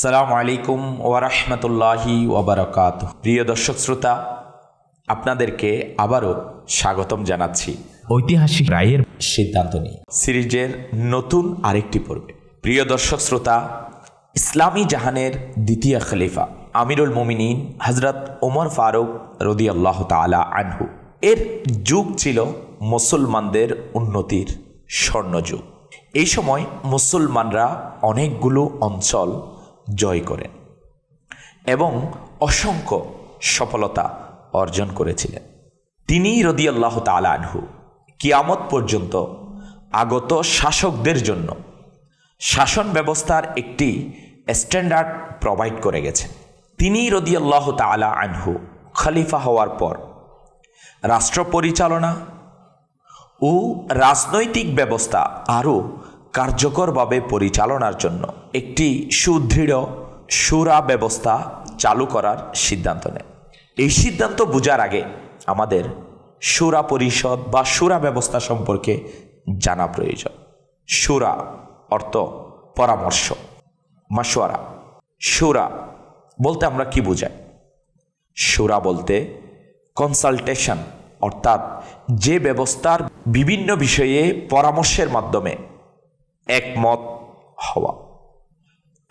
সালাম আলাইকুম ওয়ারহমতুল্লাহি ওবরাকাত প্রিয় দর্শক শ্রোতা আপনাদেরকে আবারও স্বাগতম জানাচ্ছি ঐতিহাসিক রায়ের সিদ্ধান্ত নিয়ে। সিরিজের নতুন আরেকটি পর্বে। প্রিয় দর্শক শ্রোতা ইসলামী জাহানের দ্বিতীয় খলিফা আমিরুল মোমিনিন হজরত ওমর ফারুক রদি আল্লাহ তালা আনহু। এর যুগ ছিল মুসলমানদের উন্নতির স্বর্ণযুগ। এই সময় মুসলমানরা অনেকগুলো অঞ্চল জয় করেন এবং অসংখ্য সফলতা অর্জন করেছিলেন। তিনি রদিয়াল্লাহ তালা আনহু। কিয়ামত পর্যন্ত আগত শাসকদের জন্য শাসন ব্যবস্থার একটি স্ট্যান্ডার্ড প্রোভাইড করে গেছেন। তিনি রদিয়াল্লাহ তালা আনহু। খলিফা হওয়ার পর রাষ্ট্র পরিচালনা ও রাজনৈতিক ব্যবস্থা আরও কার্যকরভাবে পরিচালনার জন্য একটি সুদৃঢ়, সুরা ব্যবস্থা চালু করার সিদ্ধান্ত নেয়। এই সিদ্ধান্ত বোঝার আগে আমাদের সুরা পরিষদ বা সুরা ব্যবস্থা সম্পর্কে জানা প্রয়োজন। সুরা অর্থ পরামর্শ। মাসোয়ারা সুরা বলতে আমরা কি বোঝাই? সুরা বলতে কনসালটেশন অর্থাৎ যে ব্যবস্থার বিভিন্ন বিষয়ে পরামর্শের মাধ্যমে একমত হওয়া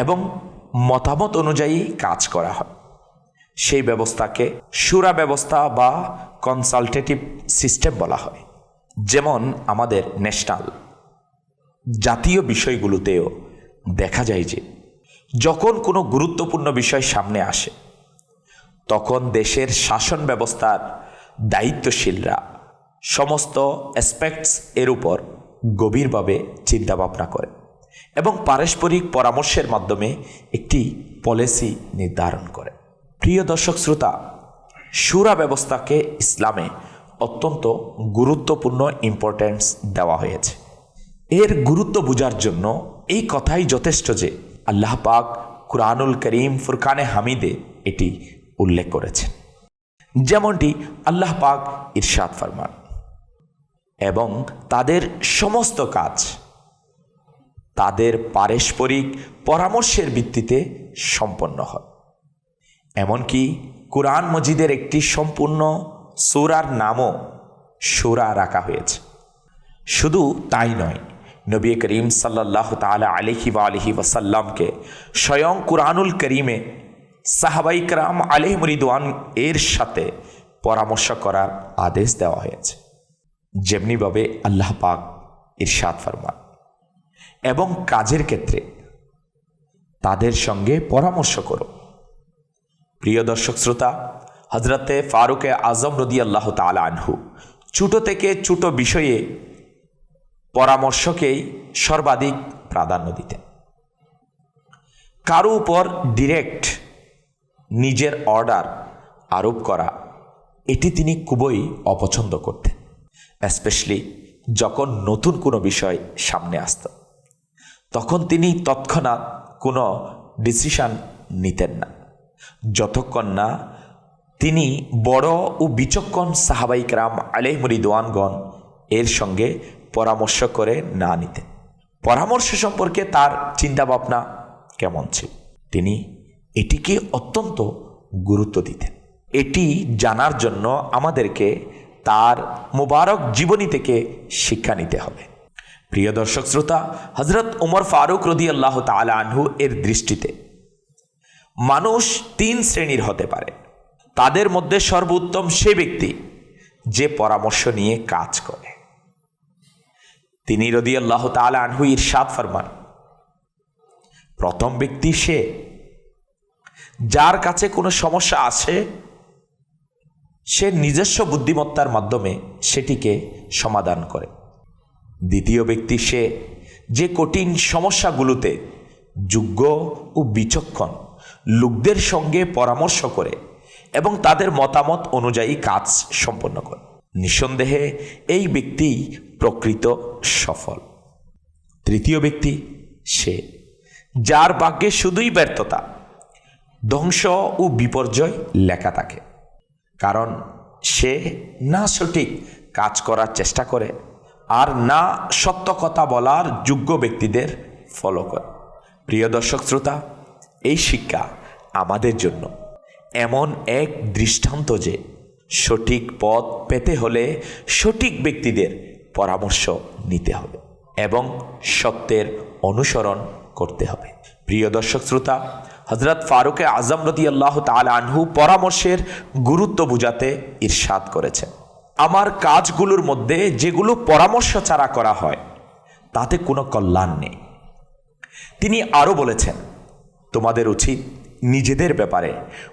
এবং মতামত অনুযায়ী কাজ করা হয়। সেই ব্যবস্থাকে সুরা ব্যবস্থা বা কনসালটেটিভ সিস্টেম বলা হয়। যেমন আমাদের ন্যাশনাল জাতীয় বিষয়গুলোতেও দেখা যায় যে, যখন কোনো গুরুত্বপূর্ণ বিষয় সামনে আসে, তখন দেশের শাসন ব্যবস্থার দায়িত্বশীলরা সমস্ত অ্যাসপেক্টস এর উপর গভীরভাবে চিন্তাভাবনা করে এবং পারস্পরিক পরামর্শের মাধ্যমে একটি পলিসি নির্ধারণ করে। প্রিয় দর্শক শ্রোতা, সুরা ব্যবস্থাকে ইসলামে অত্যন্ত গুরুত্বপূর্ণ ইম্পর্ট্যান্স দেওয়া হয়েছে। এর গুরুত্ব বোঝার জন্য এই কথাই যথেষ্ট যে আল্লাহ পাক কুরআনুল করিম ফুরকানে হামিদে এটি উল্লেখ করেছেন। যেমনটি আল্লাহ পাক ইরশাদ ফরমান। এবং তাদের সমস্ত কাজ, তাদের পারস্পরিক পরামর্শের ভিত্তিতে সম্পন্ন হয়। এমনকি কোরআন মজিদের একটি সম্পূর্ণ সুরার নামও সুরা রাখা হয়েছে। শুধু তাই নয়, নবী করিম সাল্লাহ তালা আলহি বা আলহি ওয়াসাল্লামকে স্বয়ং কুরআনুল করিমে সাহাবাই কারাম আলহ মরিদওয়ান এর সাথে পরামর্শ করার আদেশ দেওয়া হয়েছে। যেমনিভাবে আল্লাহ পাক ইরশাদ ফরমান। এবং কাজের ক্ষেত্রে তাদের সঙ্গে পরামর্শ করো। প্রিয় দর্শক শ্রোতা হজরতে ফারুকে আজম রদি আল্লাহ তালা আনহু ছোটো থেকে ছোটো বিষয়ে পরামর্শকেই সর্বাধিক প্রাধান্য দিতেন। কারও উপর ডিরেক্ট নিজের অর্ডার আরোপ করা, এটি তিনি খুবই অপছন্দ করতেন। স্পেশালি যখন নতুন কোনো বিষয় সামনে আসত, তখন তিনি তৎক্ষণাৎ কোনো ডিসিশন নিতেন না। যতক্ষণ না তিনি বড় ও বিচক্ষণ সাহাবাইকরাম আলেহমরিদওয়ানগণ এর সঙ্গে পরামর্শ করে না নিতেন। পরামর্শ সম্পর্কে তার চিন্তাভাবনা কেমন ছিল? তিনি এটিকে অত্যন্ত গুরুত্ব দিতেন। এটি জানার জন্য আমাদেরকে তার মোবারক জীবনী থেকে শিক্ষা নিতে হবে। প্রিয় দর্শক শ্রোতা হজরত উমর ফারুক রদি আল্লাহ তালা আনহু এর দৃষ্টিতে মানুষ তিন শ্রেণির হতে পারে। তাদের মধ্যে সর্বোত্তম সে ব্যক্তি যে পরামর্শ নিয়ে কাজ করে। তিনি রদি আল্লাহ তালা আনহু ইরশাদ ফরমান। প্রথম ব্যক্তি সে, যার কাছে কোনো সমস্যা আছে সে নিজস্ব বুদ্ধিমত্তার মাধ্যমে সেটিকে সমাধান করে। দ্বিতীয় ব্যক্তি সে যে কঠিন সমস্যাগুলোতে যোগ্য ও বিচক্ষণ লোকদের সঙ্গে পরামর্শ করে এবং তাদের মতামত অনুযায়ী কাজ সম্পন্ন করে। নিঃসন্দেহে এই ব্যক্তি প্রকৃত সফল। তৃতীয় ব্যক্তি সে যার ভাগ্যে শুধুই ব্যর্থতা, ধ্বংস ও বিপর্যয় লেখা থাকে। কারণ সে না সঠিক কাজ করার চেষ্টা করে আর না সত্য কথা বলার যোগ্য ব্যক্তিদের ফলো করে। প্রিয় দর্শক শ্রোতা, এই শিক্ষা আমাদের জন্য এমন এক দৃষ্টান্ত যে সঠিক পথ পেতে হলে সঠিক ব্যক্তিদের পরামর্শ নিতে হবে এবং সত্যের অনুসরণ করতে হবে। প্রিয় দর্শক শ্রোতা হজরত ফারুকে আজম রদি আল্লাহ আনহু পরামর্শের গুরুত্ব বুঝাতে ইরশাদ করেছেন। আমার কাজগুলোর মধ্যে যেগুলো পরামর্শ ছাড়া করা হয়, তাতে কোনো কল্যাণ নেই। তিনি আরও বলেছেন, তোমাদের উচিত নিজেদের ব্যাপারে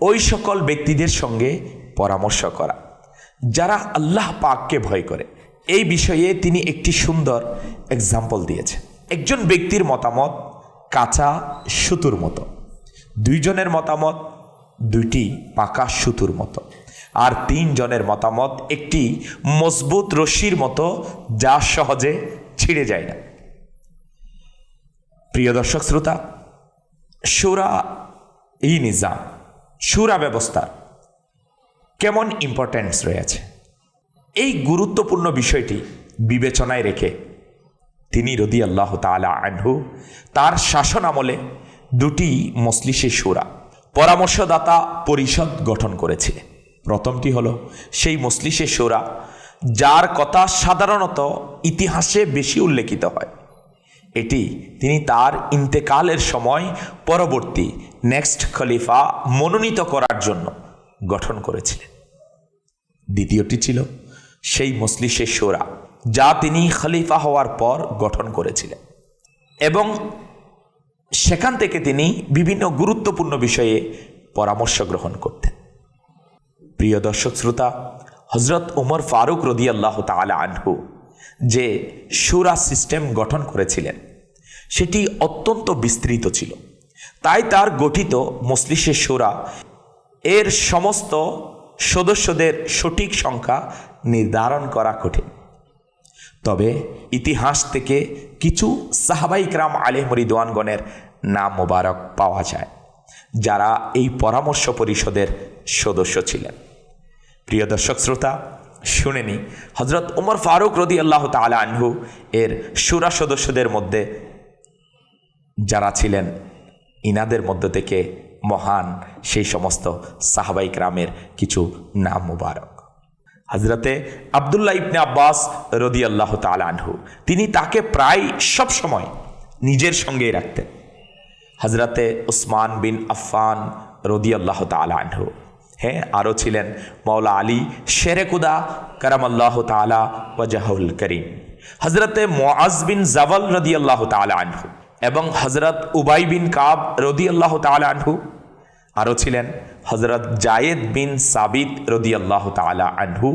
ওই সকল ব্যক্তিদের সঙ্গে পরামর্শ করা, যারা আল্লাহ পাককে ভয় করে। এই বিষয়ে তিনি একটি সুন্দর এক্সাম্পল দিয়েছেন। একজন ব্যক্তির মতামত কাঁচা সুতুর মতো। দুইজনের মতামত দুইটি পাকা সুতুর মতো। আর তিনজনের মতামত একটি মজবুত রশ্মির মতো যা সহজে ছিঁড়ে যায় না। প্রিয় দর্শক শ্রোতা, সুরা ই নিজাম, সুরা ব্যবস্থার কেমন ইম্পর্ট্যান্স রয়েছে? এই গুরুত্বপূর্ণ বিষয়টি বিবেচনায় রেখে তিনি রদি আল্লাহ তালা আনহু তার শাসন আমলে দুটি মসলিশে সুরা পরামর্শদাতা পরিষদ গঠন করেছে। প্রথমটি হলো সেই মসলিশে সুরা যার কথা সাধারণত ইতিহাসে বেশি উল্লেখিত হয়। এটি তিনি তার ইন্তেকালের সময় পরবর্তী নেক্সট খলিফা মনোনীত করার জন্য গঠন করেছিলেন। দ্বিতীয়টি ছিল সেই মসলিশে সোরা যা তিনি খলিফা হওয়ার পর গঠন করেছিলেন। এবং সেখান থেকে তিনি বিভিন্ন গুরুত্বপূর্ণ বিষয়ে পরামর্শ গ্রহণ করতেন। প্রিয় দর্শক শ্রোতা হজরত উমর ফারুক রদি আল্লাহ তালা আনহু যে সুরা সিস্টেম গঠন করেছিলেন, সেটি অত্যন্ত বিস্তৃত ছিল। তাই তার গঠিত মসলিশে সুরা এর সমস্ত সদস্যদের সঠিক সংখ্যা নির্ধারণ করা কঠিন। তবে ইতিহাস থেকে কিছু সাহাবাইকরাম আলেহ মরিদওয়ানগণের নাম মোবারক পাওয়া যায়, যারা এই পরামর্শ পরিষদের সদস্য ছিলেন। প্রিয় দর্শক শ্রোতা শুনেনি হজরত উমর ফারুক রদি আল্লাহ তালা আনহু এর সুরা সদস্যদের মধ্যে যারা ছিলেন, ইনাদের মধ্য থেকে মহান সেই সমস্ত সাহাবাইক রামের কিছু নাম মুবারক। হজরতে আবদুল্লাহ ইবনে আব্বাস রদি আল্লাহ আনহু, তিনি তাকে প্রায় সব সময় নিজের সঙ্গেই রাখতেন। হজরতে উসমান বিন আফফান রদি আল্লাহ আনহু হ্যাঁ আরও ছিলেন মৌলা আলী শেরেকুদা কারাম আল্লাহ তালা ওয়াজাহুল করিম। হজরতে মোয়াজ বিন জাওয়াল রদি আল্লাহ আনহু এবং হজরত উবাই বিন কাব রদি আল্লাহ আনহু, আরও ছিলেন হজরত জায়েদ বিন সাবিত রদি আল্লাহ তালা আনহু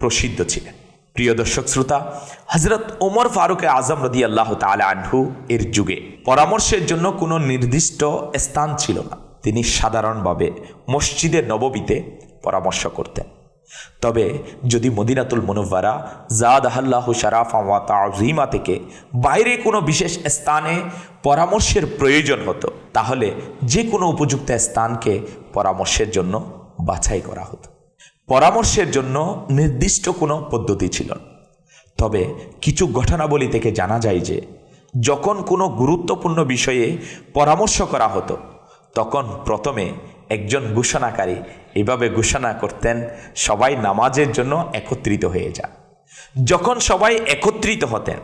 প্রসিদ্ধ ছিলেন। প্রিয় দর্শক শ্রোতা হজরত ওমর ফারুক আজম রদি আল্লাহ তালা আনহু এর যুগে পরামর্শের জন্য কোনো নির্দিষ্ট স্থান ছিল না। তিনি সাধারণভাবে মসজিদে নববীতে পরামর্শ করতেন। তবে যদি মদিনাতুল মনোভারা জাদ আল্লাহ শারাফা তাজিমা থেকে বাইরে কোনো বিশেষ স্থানে পরামর্শের প্রয়োজন হতো, তাহলে যে কোনো উপযুক্ত স্থানকে পরামর্শের জন্য বাছাই করা হতো। পরামর্শের জন্য নির্দিষ্ট কোনো পদ্ধতি ছিল তবে কিছু ঘটনাবলী থেকে জানা যায় যে, যখন কোনো গুরুত্বপূর্ণ বিষয়ে পরামর্শ করা হতো, তখন প্রথমে একজন ঘোষণাকারী এভাবে ঘোষণা করতেন, সবাই নামাজের জন্য একত্রিত হয়ে যান। যখন সবাই একত্রিত হতেন,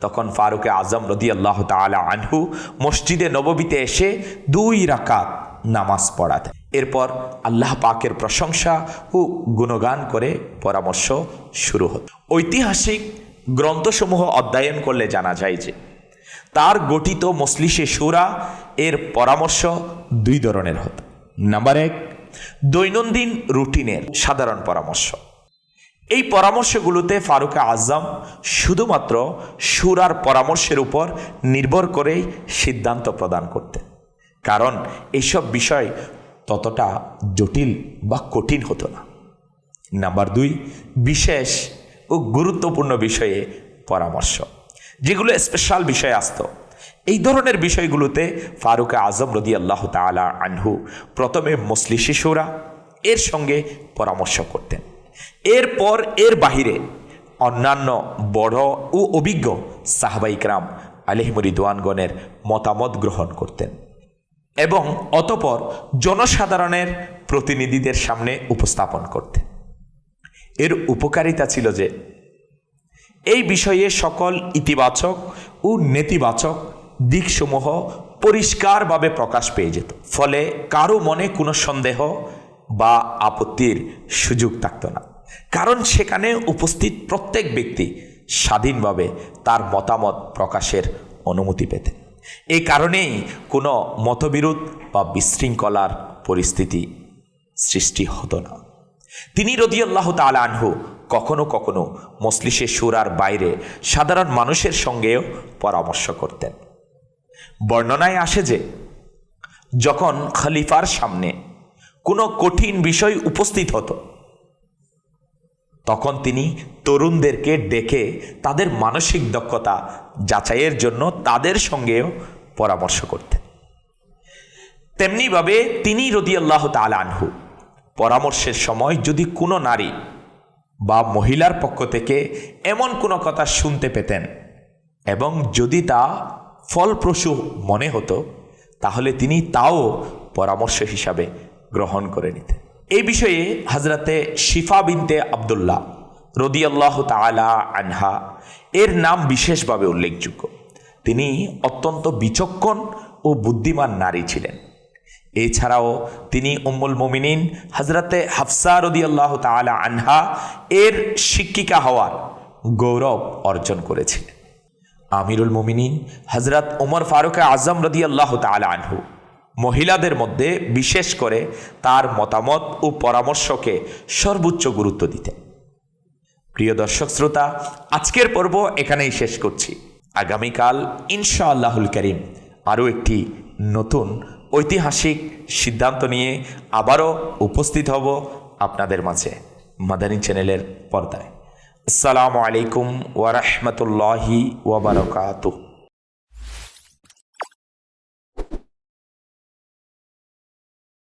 তখন ফারুকে আজম রদি আল্লাহ তালা আনহু মসজিদে নববীতে এসে দুই রাকাত নামাজ পড়াতেন। এরপর আল্লাহ পাকের প্রশংসা ও গুণগান করে পরামর্শ শুরু হতো ঐতিহাসিক গ্রন্থসমূহ অধ্যয়ন করলে জানা যায় যে তার গঠিত মসলিশে সুরা এর পরামর্শ দুই ধরনের হতো। নাম্বার এক, দৈনন্দিন রুটিনের সাধারণ পরামর্শ। এই পরামর্শগুলোতে ফারুক আজম শুধুমাত্র সুরার পরামর্শের উপর নির্ভর করেই সিদ্ধান্ত প্রদান করতেন। কারণ এইসব বিষয় ততটা জটিল বা কঠিন হতো না। নাম্বার দুই, বিশেষ ও গুরুত্বপূর্ণ বিষয়ে পরামর্শ। যেগুলো স্পেশাল বিষয় আসত। এই ধরনের বিষয়গুলোতে ফারুক আজম রদি আল্লাহ তালা আনহু প্রথমে মসলি শিশুরা এর সঙ্গে পরামর্শ করতেন। এরপর এর বাহিরে অন্যান্য বড় ও অভিজ্ঞ সাহবাইকরাম আলহিমরিদওয়ানগণের মতামত গ্রহণ করতেন। এবং অতপর জনসাধারণের প্রতিনিধিদের সামনে উপস্থাপন করতে। এর উপকারিতা ছিল যে, এই বিষয়ে সকল ইতিবাচক ও নেতিবাচক দিকসমূহ পরিষ্কারভাবে প্রকাশ পেয়ে যেত। ফলে কারও মনে কোনো সন্দেহ বা আপত্তির সুযোগ থাকত না। কারণ সেখানে উপস্থিত প্রত্যেক ব্যক্তি স্বাধীনভাবে তার মতামত প্রকাশের অনুমতি পেতেন। এই কারণেই কোনো মতবিরোধ বা বিশৃঙ্খলার পরিস্থিতি সৃষ্টি হতো না। তিনি রদিয়াল্লাহ তালা আনহু কখনো কখনো মসলিসে সুরার বাইরে সাধারণ মানুষের সঙ্গেও পরামর্শ করতেন। বর্ণনায় আসে যে, যখন খলিফার সামনে কোনো কঠিন বিষয় উপস্থিত হতো তখন তিনি তরুণদেরকে ডেকে তাদের মানসিক দক্ষতা যাচাইয়ের জন্য তাদের সঙ্গেও পরামর্শ করতেন। তেমনিভাবে তিনি রদিয়াল্লাহ আনহু, পরামর্শের সময় যদি কোনো নারী বা মহিলার পক্ষ থেকে এমন কোনো কথা শুনতে পেতেন এবং যদি তা ফলপ্রসূ মনে হতো, তাহলে তিনি তাও পরামর্শ হিসাবে গ্রহণ করে নিতেন। এই বিষয়ে হজরতে শিফা বিনতে আবদুল্লাহ রদিয়াল্লাহ তালা আনহা এর নাম বিশেষভাবে উল্লেখযোগ্য। তিনি অত্যন্ত বিচক্ষণ ও বুদ্ধিমান নারী ছিলেন। এছাড়াও তিনি উম্মুল মোমিনিন হজরতে হাফসা রদিয়াল্লাহ তালা আনহা এর শিক্ষিকা হওয়ার গৌরব অর্জন করেছিলেন। আমিরুল মোমিনিন হজরত ওমর ফারুক আজম রদিয়াল্লাহ তালা আনহু মহিলাদের মধ্যে বিশেষ করে তার মতামত ও পরামর্শকে সর্বোচ্চ গুরুত্ব দিতে। প্রিয় দর্শক শ্রোতা, আজকের পর্ব এখানেই শেষ করছি। আগামীকাল ইনশা আল্লাহুল করিম আরও একটি নতুন ঐতিহাসিক সিদ্ধান্ত নিয়ে আবারও উপস্থিত হব আপনাদের মাঝে মাদানী চ্যানেলের পর্দায়। আসসালামু আলাইকুম ওয়ারহমতুল্লাহি ওবরকাতুহ